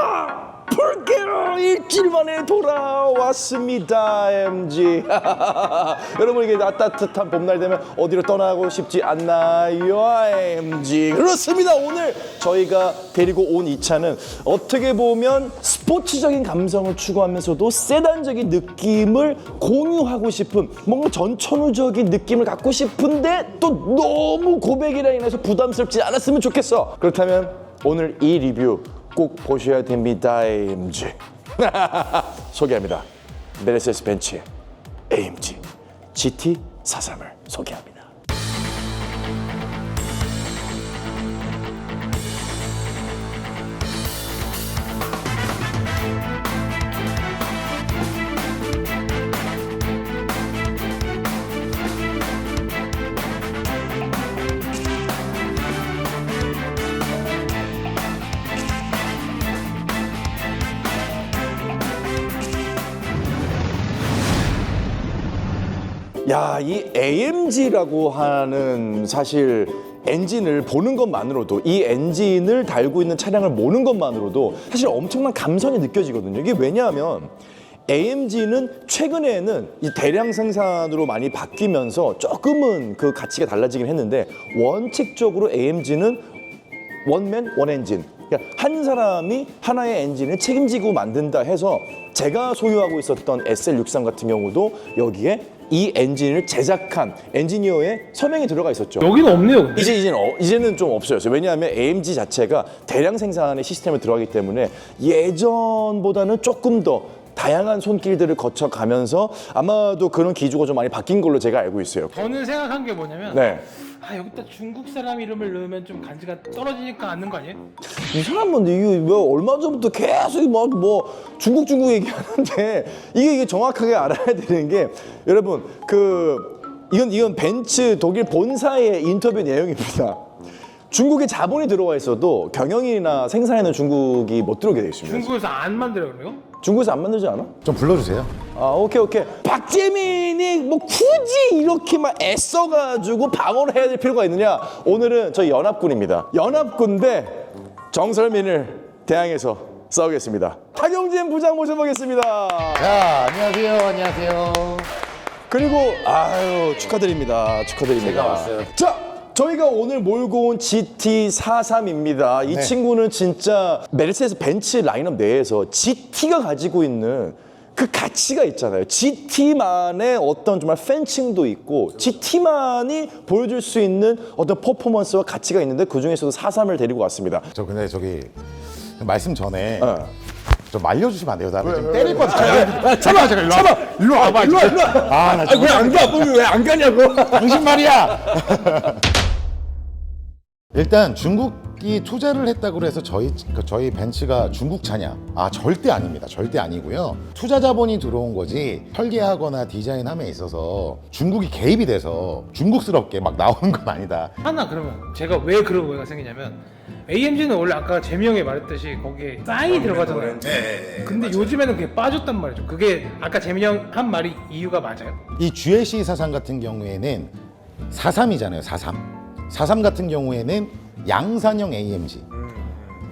자 볼게요. 일주일 만에 돌아왔습니다 MG 여러분 이게 따뜻한 봄날 되면 어디로 떠나고 싶지 않나요 MG 그렇습니다. 오늘 저희가 데리고 온 이 차는 어떻게 보면 스포츠적인 감성을 추구하면서도 세단적인 느낌을 공유하고 싶은 뭔가 전천후적인 느낌을 갖고 싶은데 또 너무 고백이라 인해서 부담스럽지 않았으면 좋겠어. 그렇다면 오늘 이 리뷰 꼭 보셔야 됩니다 AMG 소개합니다. 메르세스 벤츠의 AMG GT43을 소개합니다 야, 이 AMG라고 하는 사실 엔진을 보는 것만으로도 이 엔진을 달고 있는 차량을 모는 것만으로도 사실 엄청난 감성이 느껴지거든요. 이게 왜냐하면 AMG는 최근에는 이 대량 생산으로 많이 바뀌면서 조금은 그 가치가 달라지긴 했는데 원칙적으로 AMG는 원맨 원엔진 그러니까 한 사람이 하나의 엔진을 책임지고 만든다 해서 제가 소유하고 있었던 SL63 같은 경우도 여기에 이 엔진을 제작한 엔지니어의 서명이 들어가 있었죠. 여기는 없네요. 근데. 이제 이제는 어, 이제는 좀 없어졌어요. 왜냐하면 AMG 자체가 대량 생산의 시스템에 들어가기 때문에 예전보다는 조금 더 다양한 손길들을 거쳐가면서 아마도 그런 기조가 좀 많이 바뀐 걸로 제가 알고 있어요. 저는 생각한 게 뭐냐면 네. 아 여기다 중국 사람 이름을 넣으면 좀 간지가 떨어지니까 않는 거 아니에요? 이상한 건데 이거 뭐 얼마 전부터 계속 뭐, 뭐 중국 중국 얘기하는데 이게 이게 정확하게 알아야 되는 게 여러분 그 이건 이건 벤츠 독일 본사의 인터뷰 내용입니다. 중국에 자본이 들어와 있어도 경영이나 생산에는 중국이 못 들어오게 돼 있습니다. 중국에서 안 만들어요 그래요? 중국에서 안 만들지 않아? 좀 불러주세요. 아 오케이 오케이 박재민이 뭐 굳이 이렇게 막 애써가지고 방어를 해야 될 필요가 있느냐 오늘은 저희 연합군입니다 연합군 대 정설민을 대항해서 싸우겠습니다 타경진 부장 모셔보겠습니다 자, 안녕하세요. 안녕하세요. 그리고 아유 축하드립니다 축하드립니다 제가 왔어요. 자 저희가 오늘 몰고 온 GT43입니다 이 네. 친구는 진짜 메르세데스 벤츠 라인업 내에서 GT가 가지고 있는 그 가치가 있잖아요 GT만의 어떤 정말 팬층도 있고 GT만이 보여줄 수 있는 어떤 퍼포먼스와 가치가 있는데 그 중에서도 43을 데리고 왔습니다 저 근데 저기 말씀 전에 어. 좀 말려주시면 안 돼요? 나 지금 때릴 것 같아. 참아 잠깐 일로 참아 와. 일로 와봐. 일로 와 일로 와 아, 나 지금 왜안 가? 왜안 가냐고 당신 말이야. 일단 중국 이 투자를 했다고 해서 저희 그 저희 벤츠가 중국 차냐? 아 절대 아닙니다. 절대 아니고요. 투자 자본이 들어온 거지 설계하거나 디자인함에 있어서 중국이 개입이 돼서 중국스럽게 막 나오는 건 아니다. 하나 그러면 제가 왜 그런 오해가 생기냐면 AMG는 원래 아까 재미 형이 말했듯이 거기에 사인이 들어가잖아요. 근데 요즘에는 그게 빠졌단 말이죠. 그게 아까 형한 말이 이유가 맞아요? 이 GLC 43 같은 경우에는 43이잖아요. 43. 43 같은 경우에는 양산형 AMG.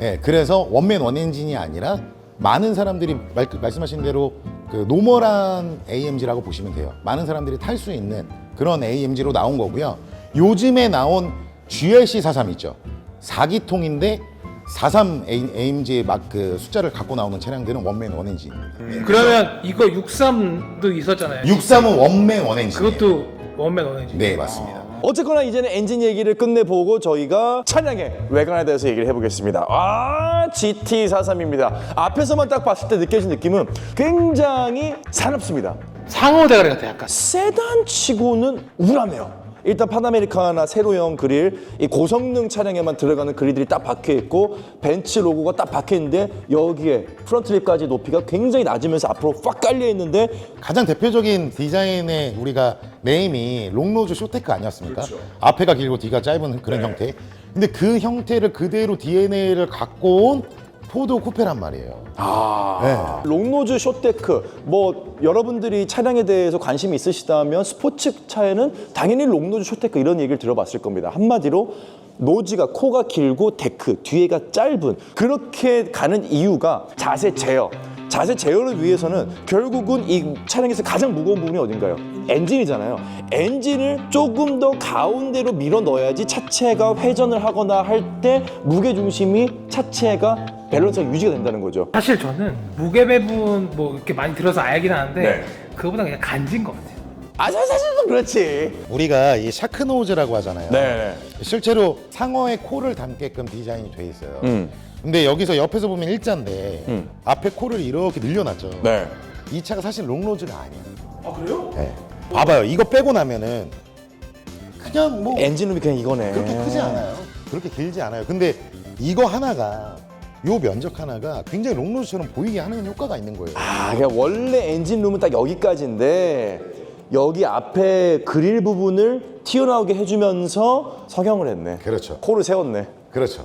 예, 그래서 원맨 원엔진이 아니라 많은 사람들이 말, 말씀하신 대로 그 노멀한 AMG라고 보시면 돼요. 많은 사람들이 탈 수 있는 그런 AMG로 나온 거고요. 요즘에 나온 GLC 43 있죠. 4기통인데 43 AMG 막그 숫자를 갖고 나오는 차량들은 원맨 원엔진입니다. 그러면 이거 63도 있었잖아요. 63은 원맨 원엔진. 그것도 원맨 원이지. 네, 맞습니다. 어쨌거나 이제는 엔진 얘기를 끝내보고 저희가 차량의 외관에 대해서 얘기를 해보겠습니다. 아, GT43입니다. 앞에서만 딱 봤을 때 느껴진 느낌은 굉장히 사납습니다. 상호 대가리 같아 약간. 세단 치고는 우람해요. 일단 파나메리카나 세로형 그릴, 이 고성능 차량에만 들어가는 그릴들이 딱 박혀 있고 벤츠 로고가 딱 박혀 있는데 여기에 프론트립까지 높이가 굉장히 낮으면서 앞으로 꽉 깔려 있는데 가장 대표적인 디자인의 우리가 네임이 롱노즈 쇼테크 아니었습니까? 앞에가 길고 뒤가 짧은 그런 형태. 근데 그 형태를 그대로 DNA를 갖고 온 포드 쿠페란 말이에요. 아, 롱노즈 쇼테크. 뭐 여러분들이 차량에 대해서 관심이 있으시다면 스포츠 차에는 당연히 롱노즈 쇼테크 이런 얘기를 들어봤을 겁니다. 한마디로 노즈가 코가 길고 데크 뒤에가 짧은. 그렇게 가는 이유가 자세 제어 자세 제어를 위해서는 결국은 이 차량에서 가장 무거운 부분이 어딘가요? 엔진이잖아요. 엔진을 조금 더 가운데로 밀어 넣어야지 차체가 회전을 하거나 할 때 무게 중심이 차체가 밸런스가 유지가 된다는 거죠. 사실 저는 무게 배분 뭐 이렇게 많이 들어서 알긴 하는데 네. 그거보다 그냥 간지인 것 같아요. 아 사실 좀 그렇지. 우리가 이 샤크 노즈라고 하잖아요. 네. 실제로 상어의 코를 담게끔 디자인이 돼 있어요. 음. 근데 여기서 옆에서 보면 일자인데 음. 앞에 코를 이렇게 늘려놨죠. 네. 이 차가 사실 롱로즈가 아니야. 아 그래요? 네. 봐봐요. 이거 빼고 나면은 그냥 뭐 엔진룸이 그냥 이거네. 그렇게 크지 않아요. 그렇게 길지 않아요. 근데 이거 하나가 요 면적 하나가 굉장히 롱로즈처럼 보이게 하는 효과가 있는 거예요. 아, 그냥 원래 엔진룸은 딱 여기까지인데 여기 앞에 그릴 부분을 튀어나오게 해주면서 성형을 했네. 그렇죠. 코를 세웠네. 그렇죠.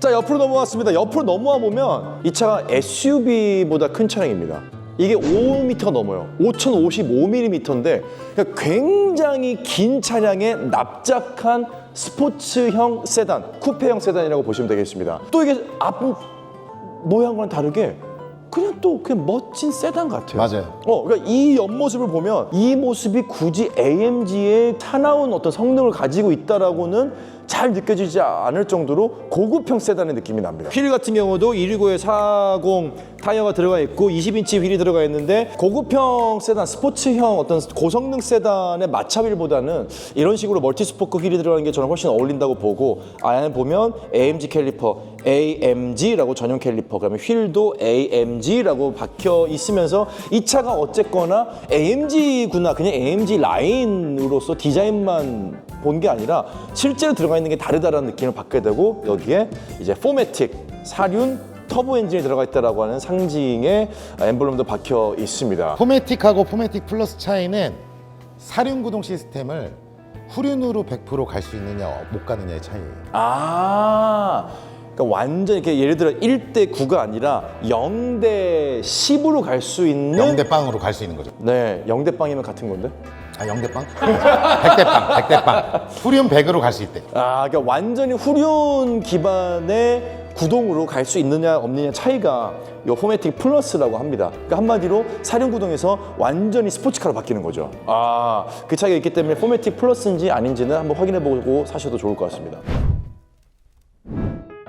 자 옆으로 넘어왔습니다. 옆으로 넘어와 보면 이 차가 SUV보다 큰 차량입니다. 이게 5m 넘어요. 5,055mm인데 굉장히 긴 차량에 납작한 스포츠형 세단, 쿠페형 세단이라고 보시면 되겠습니다. 또 이게 앞 모양과는 다르게 그냥 또 그냥 멋진 세단 같아요. 맞아요. 어, 그러니까 이 옆모습을 보면 이 모습이 굳이 AMG의 사나운 어떤 성능을 가지고 있다라고는 잘 느껴지지 않을 정도로 고급형 세단의 느낌이 납니다. 휠 같은 경우도 119에 40 타이어가 들어가 있고 20인치 휠이 들어가 있는데 고급형 세단, 스포츠형 어떤 고성능 세단의 마차 휠보다는 이런 식으로 멀티스포크 휠이 들어가는 게 저는 훨씬 어울린다고 보고 안에 보면 AMG 캘리퍼, AMG라고 전용 캘리퍼, 그다음에 휠도 AMG라고 박혀 있으면서 이 차가 어쨌거나 AMG구나 그냥 AMG 라인으로서 디자인만 본 게 아니라 실제로 들어가 있는 게 다르다라는 느낌을 받게 되고 여기에 이제 포매틱 사륜 터보 엔진이 들어가 있다라고 하는 상징의 엠블럼도 박혀 있습니다. 포매틱하고 포매틱 플러스 차이는 사륜 구동 시스템을 후륜으로 100%갈 수 있느냐 못 가느냐의 차이예요. 아, 그러니까 완전 이렇게 예를 들어 1대 9가 아니라 0대 10으로 갈 수 있는 0대 빵으로 갈 수 있는 거죠. 네, 0대 빵이면 같은 건데. 아 0대 빵? 100대 빵, 100대 빵. 후륜 100으로 갈 수 있대. 아, 그러니까 완전히 후륜 기반의 구동으로 갈 수 있느냐 없느냐 차이가 요 포매틱 플러스라고 합니다. 그러니까 한마디로 사륜 구동에서 완전히 스포츠카로 바뀌는 거죠. 아, 그 차이가 있기 때문에 포매틱 플러스인지 아닌지는 한번 확인해 보고 사셔도 좋을 것 같습니다.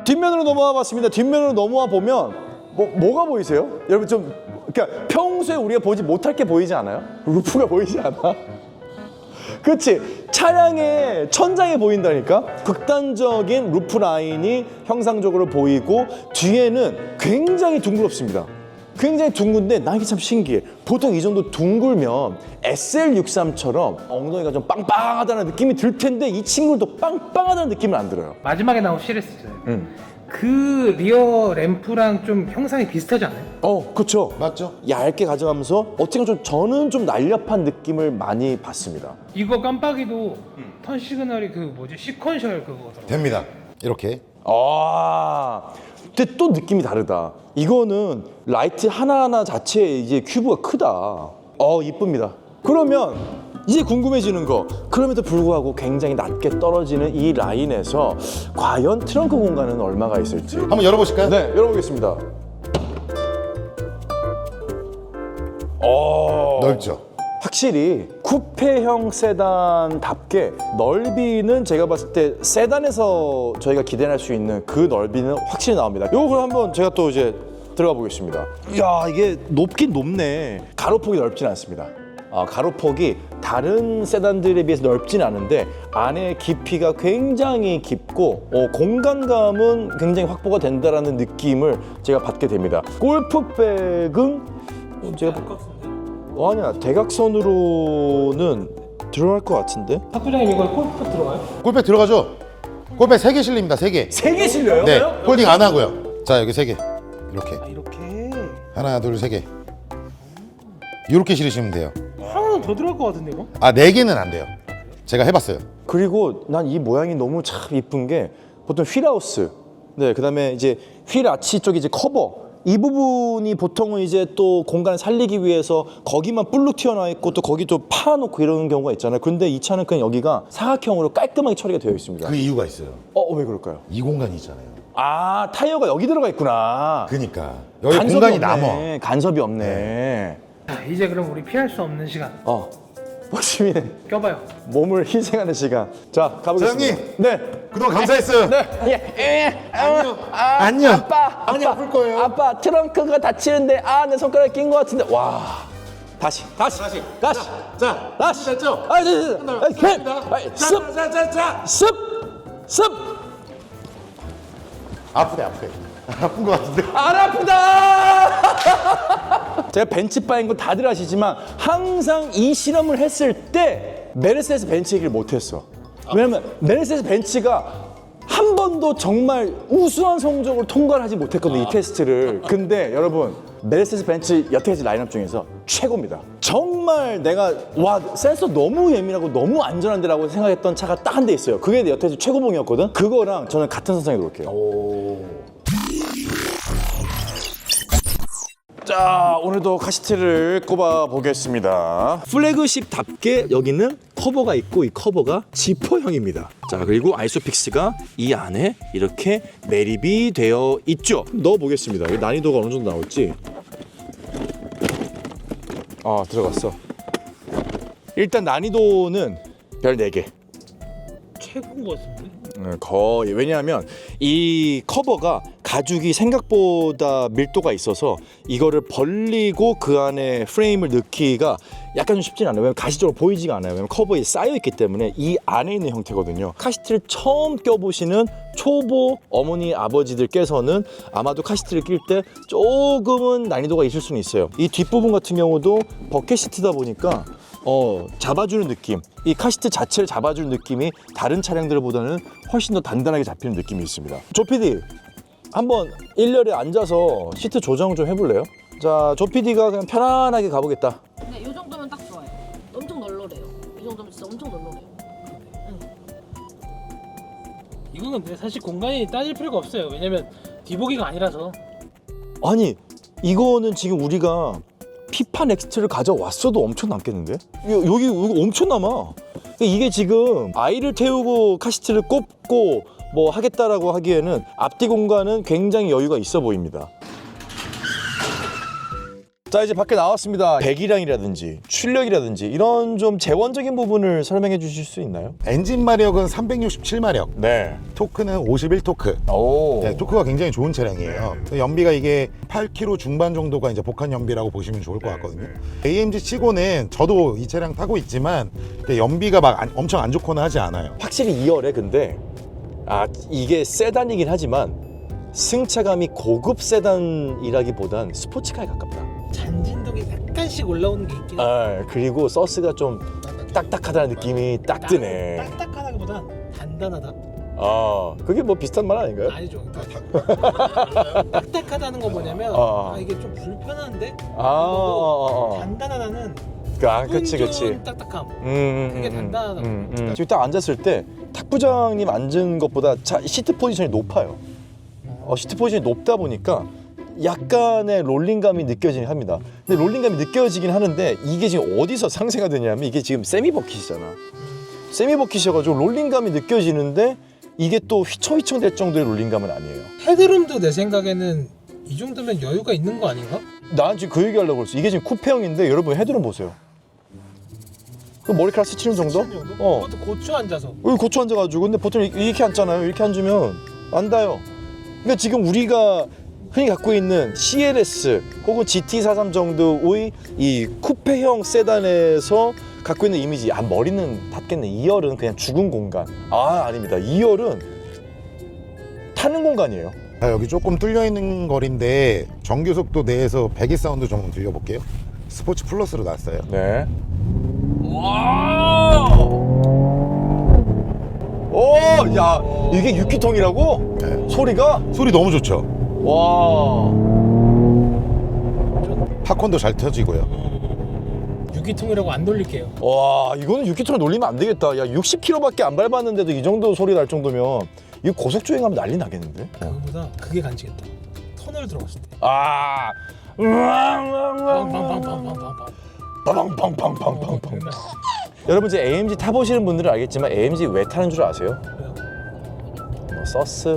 뒷면으로 넘어와 봤습니다. 뒷면으로 넘어와 보면 뭐 뭐가 보이세요? 여러분 좀 그러니까 평소에 우리가 보지 못할 게 보이지 않아요? 루프가 보이지 않아? 그렇지 차량의 천장에 보인다니까 극단적인 루프 라인이 형상적으로 보이고 뒤에는 굉장히 둥그렇습니다 굉장히 둥근데 나 이게 참 신기해 보통 이 정도 둥글면 SL63처럼 엉덩이가 좀 빵빵하다는 느낌이 들 텐데 이 친구도 빵빵하다는 느낌은 안 들어요 마지막에 나온 시리스잖아요. 음. 그 리어 램프랑 좀 형상이 비슷하지 않아요? 어 그렇죠 맞죠? 얇게 가져가면서 어떻게 보면 좀 저는 좀 날렵한 느낌을 많이 받습니다 이거 깜빡이도 음. 턴 시그널이 그 뭐지 시퀀셜 그거더라고. 됩니다. 이렇게. 아, 근데 또 느낌이 다르다. 이거는 라이트 하나하나 자체에 이제 큐브가 크다. 어, 이쁩니다. 그러면 이제 궁금해지는 거. 그럼에도 불구하고 굉장히 낮게 떨어지는 이 라인에서 과연 트렁크 공간은 얼마가 있을지. 한번 열어보실까요? 네, 열어보겠습니다. 어, 넓죠. 확실히 쿠페형 세단답게 넓이는 제가 봤을 때 세단에서 저희가 기대할 수 있는 그 넓이는 확실히 나옵니다. 그럼 한번 제가 또 이제 들어가 보겠습니다. 야 이게 높긴 높네. 가로폭이 넓진 않습니다. 아, 가로폭이 다른 세단들에 비해서 넓진 않은데 안에 깊이가 굉장히 깊고 어, 공간감은 굉장히 확보가 된다라는 느낌을 제가 받게 됩니다. 골프백은 제가 어, 아니야 대각선으로는 들어갈 것 같은데 탁구장님 이거 골프 들어가요? 골백 들어가죠? 골백 3개 실립니다. 3개. 세 개 실려요? 네. 홀딩 안 하고요. 자, 여기 3개. 이렇게. 이렇게 하나, 둘, 세 개. 이렇게 실으시면 돼요. 하나 더 들어갈 것 같은데 이거? 아, 네 개는 안 돼요. 제가 해 봤어요. 그리고 난 이 모양이 너무 참 이쁜 게 보통 휠하우스 네 그다음에 이제 휠 아치 쪽에 이제 커버 이 부분이 보통은 이제 또 공간을 살리기 위해서 거기만 볼록 튀어나와 있고 또 거기 또 파놓고 이러는 경우가 있잖아요. 근데 이 차는 그냥 여기가 사각형으로 깔끔하게 처리가 되어 있습니다. 그 이유가 있어요. 어, 왜 그럴까요? 이 공간이 있잖아요. 아, 타이어가 여기 들어가 있구나. 그러니까 여기 간섭이 공간이 없네. 남어. 간섭이 없네. 자, 이제 그럼 우리 피할 수 없는 시간 어. 멋지네. 껴봐요. 몸을 희생하는 시간. 자, 가보겠습니다. 사장님. 네. 그동안 감사했어요. 네. 예, 예, 안녕. 아, 안녕. 아빠, 아빠. 안녕, 아플 거예요. 아빠, 트렁크가 닫히는데, 아, 내 손가락 낀 것 같은데. 와. 다시, 다시, 다시, 다시. 자, 다시. 됐죠? 아, 네, 네, 네. 아, 캡. 아, 습, 자, 자, 자. 습, 습. 아프네, 아프네. 아픈 것 같은데. 안 아프다. 제가 벤츠바인 거 다들 아시지만 항상 이 실험을 했을 때 메르세데스 벤츠 얘기를 못 했어. 왜냐면 메르세데스 벤츠가 한 번도 정말 우수한 성적으로 통과를 하지 못했거든요 이 테스트를. 근데 여러분 메르세데스 벤츠 여태까지 라인업 중에서 최고입니다. 정말 내가 와 센서 너무 예민하고 너무 안전한데라고 생각했던 차가 딱 한 대 있어요. 그게 여태까지 최고봉이었거든. 그거랑 저는 같은 선상에 놓을게요. 자 오늘도 카시트를 꼽아 보겠습니다. 플래그십답게 여기는 커버가 있고 이 커버가 지퍼형입니다. 자 그리고 아이소픽스가 이 안에 이렇게 매립이 되어 있죠. 넣어 보겠습니다. 이 난이도가 어느 정도 나올지. 아 들어갔어. 일단 난이도는 별 4개. 최고인 것 같은데. 음, 거의. 왜냐하면 이 커버가 가죽이 생각보다 밀도가 있어서 이거를 벌리고 그 안에 프레임을 넣기가 약간 좀 쉽진 않아요. 왜냐면 가시적으로 보이지가 않아요. 왜냐면 커버에 쌓여 있기 때문에 이 안에 있는 형태거든요. 카시트를 처음 껴보시는 초보 어머니 아버지들께서는 아마도 카시트를 낄 때 조금은 난이도가 있을 수는 있어요. 이 뒷부분 같은 경우도 버켓 시트다 보니까 어, 잡아주는 느낌. 이 카시트 자체를 잡아주는 느낌이 다른 차량들보다는 훨씬 더 단단하게 잡히는 느낌이 있습니다. 조피디, 한번 일렬에 앉아서 시트 조정 좀 해볼래요? 자, 조피디가 그냥 편안하게 가보겠다. 네, 이 정도면 딱 좋아요. 엄청 널널해요. 이 정도면 진짜 엄청 널널해요. 이거는 근데 사실 공간이 따질 필요가 없어요. 왜냐면 뒤보기가 아니라서. 아니, 이거는 지금 우리가 피파 넥스트를 가져왔어도 엄청 남겠는데? 요- 여기, 여기 엄청 남아. 이게 지금 아이를 태우고 카시트를 꼽고 뭐 하겠다라고 하기에는 앞뒤 공간은 굉장히 여유가 있어 보입니다. 자 이제 밖에 나왔습니다. 배기량이라든지 출력이라든지 이런 좀 재원적인 부분을 설명해 주실 수 있나요? 엔진 마력은 367마력, 네. 토크는 51토크. 오. 네, 토크가 굉장히 좋은 차량이에요. 연비가 이게 8km 중반 정도가 이제 복합 연비라고 보시면 좋을 것 같거든요. AMG 치고는 저도 이 차량 타고 있지만 연비가 막 안- 엄청 안 좋거나 하지 않아요. 확실히 2열에 근데 아 이게 세단이긴 하지만 승차감이 고급 세단이라기보단 스포츠카에 가깝다. 잔진동이 약간씩 올라오는 게 있긴 해. 아 그리고 서스가 좀 딱딱하다는 느낌이 딱 드네. 딱딱하다기보단 단단하다. 아 그게 뭐 비슷한 말 아닌가요? 아니죠. 그러니까 딱딱하다는 건 뭐냐면 아. 아, 이게 좀 불편한데 아, 아, 아, 아. 단단하다는 그, 아, 그치, 끈적인 그치. 딱딱함. 음, 음, 그게 음, 단단하다. 음, 음. 지금 딱 앉았을 때 탁 부장님 앉은 것보다 차, 시트 포지션이 높아요. 어, 시트 포지션이 높다 보니까 약간의 롤링감이 느껴지긴 합니다. 근데 롤링감이 느껴지긴 하는데 이게 지금 어디서 상쇄가 되냐면 이게 지금 세미 버킷이잖아. 세미 버킷이어가지고 롤링감이 느껴지는데 이게 또 휘청휘청 될 정도의 롤링감은 아니에요. 헤드룸도 내 생각에는 이 정도면 여유가 있는 거 아닌가? 난 지금 그 얘기하려고 그랬어. 이게 지금 쿠페형인데 여러분 헤드룸 보세요. 그 머리카락 스치는 정도? 이 정도? 어. 그것도 고추 앉아서. 여기 고추 앉아가지고 근데 보통 이- 이렇게 앉잖아요 이렇게 앉으면 안 닿아요 근데 지금 우리가 흔히 갖고 있는 CLS 혹은 GT43 정도의 이 쿠페형 세단에서 갖고 있는 이미지 아 머리는 닿겠네 2열은 그냥 죽은 공간 아 아닙니다 2열은 타는 공간이에요 자, 여기 조금 뚫려 있는 거리인데 정규 속도 내에서 배기 사운드 좀 들려볼게요. 스포츠 플러스로 났어요. 네 와! 오, 야, 이게 6기통이라고? 네. 소리가? 소리 너무 좋죠. 와. 팝콘도 잘 터지고요. 유기통이라고 안 돌릴게요. 와 이거는 6기통을 놀리면 안 되겠다 야 60km밖에 안 밟았는데도 이 정도 소리 날 정도면 이거 고속 주행하면 난리 나겠는데 그거보다 그게 간지겠다. 터널 들어갔을 때. 아. 빵빵빵빵빵빵빵. 빵빵빵빵빵빵. 여러분 이제 AMG 타보시는 분들은 알겠지만 AMG 왜 타는 줄 아세요? 뭐 서스,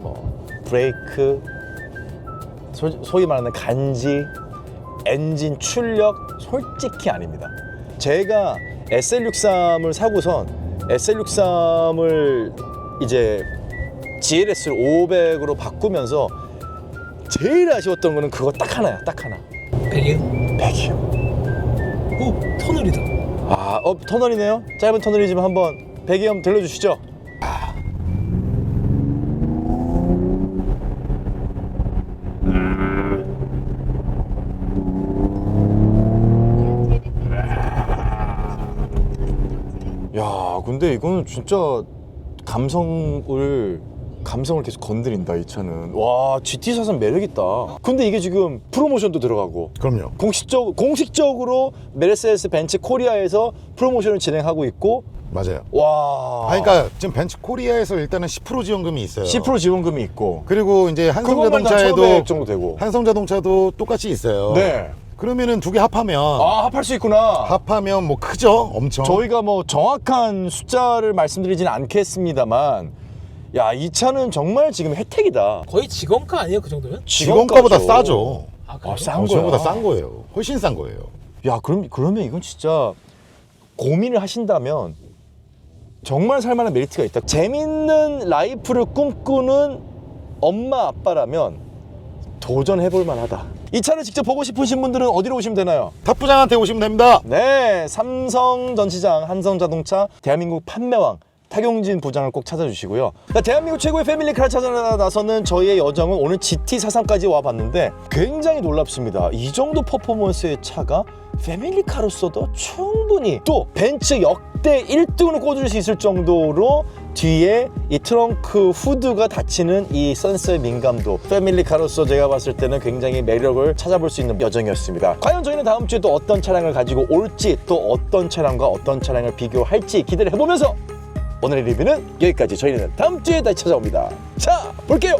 뭐 브레이크, 소, 소위 말하는 간지, 엔진 출력 솔직히 아닙니다. 제가 SL63을 사고선 SL63을 이제 GLS를 500으로 바꾸면서 제일 아쉬웠던 거는 그거 딱 하나야, 딱 하나. 배기음. 배기음. 오 터널이다. 아, 어, 터널이네요. 짧은 터널이지만 한번 배기음 들려주시죠. 야, 근데 이거는 진짜 감성을 감성을 계속 건드린다 이 차는. 와, GT 사선 매력 있다. 근데 이게 지금 프로모션도 들어가고 그럼요. 공식적 공식적으로 메르세데스 벤츠 코리아에서 프로모션을 진행하고 있고 맞아요. 와. 아, 그러니까 지금 벤츠 코리아에서 일단은 10% 지원금이 있어요. 10% 지원금이 있고 그리고 이제 그것만 다 한성자동차에도 1,500 정도 되고. 한성자동차도 똑같이 있어요. 네. 그러면은 두 개 합하면 아 합할 수 있구나. 합하면 뭐 크죠? 엄청. 저희가 뭐 정확한 숫자를 말씀드리지는 않겠습니다만, 야 이 차는 정말 지금 혜택이다. 거의 직원가 아니에요 그 정도면? 직원가보다. 싸죠. 아 그래요? 아, 싼 어, 거야. 싼 거예요. 훨씬 싼 거예요. 야 그럼 그러면 이건 진짜 고민을 하신다면 정말 살만한 메리트가 있다. 재밌는 라이프를 꿈꾸는 엄마 아빠라면 도전해볼 만하다. 이 차를 직접 보고 싶으신 분들은 어디로 오시면 되나요? 탑부장한테 오시면 됩니다. 네, 삼성 전시장, 한성 자동차, 대한민국 판매왕. 타경진 부장을 꼭 찾아주시고요. 자, 대한민국 최고의 패밀리카를 찾아 나서는 저희의 여정은 오늘 GT 사상까지 와봤는데 굉장히 놀랍습니다. 이 정도 퍼포먼스의 차가 패밀리카로서도 충분히 또 벤츠 역대 1등으로 꽂을 수 있을 정도로 뒤에 이 트렁크 후드가 닫히는 이 센서의 민감도 패밀리카로서 제가 봤을 때는 굉장히 매력을 찾아볼 수 있는 여정이었습니다. 과연 저희는 다음 주에 또 어떤 차량을 가지고 올지 또 어떤 차량과 어떤 차량을 비교할지 기대를 해보면서 오늘의 리뷰는 여기까지 저희는 다음 주에 다시 찾아옵니다. 자, 볼게요.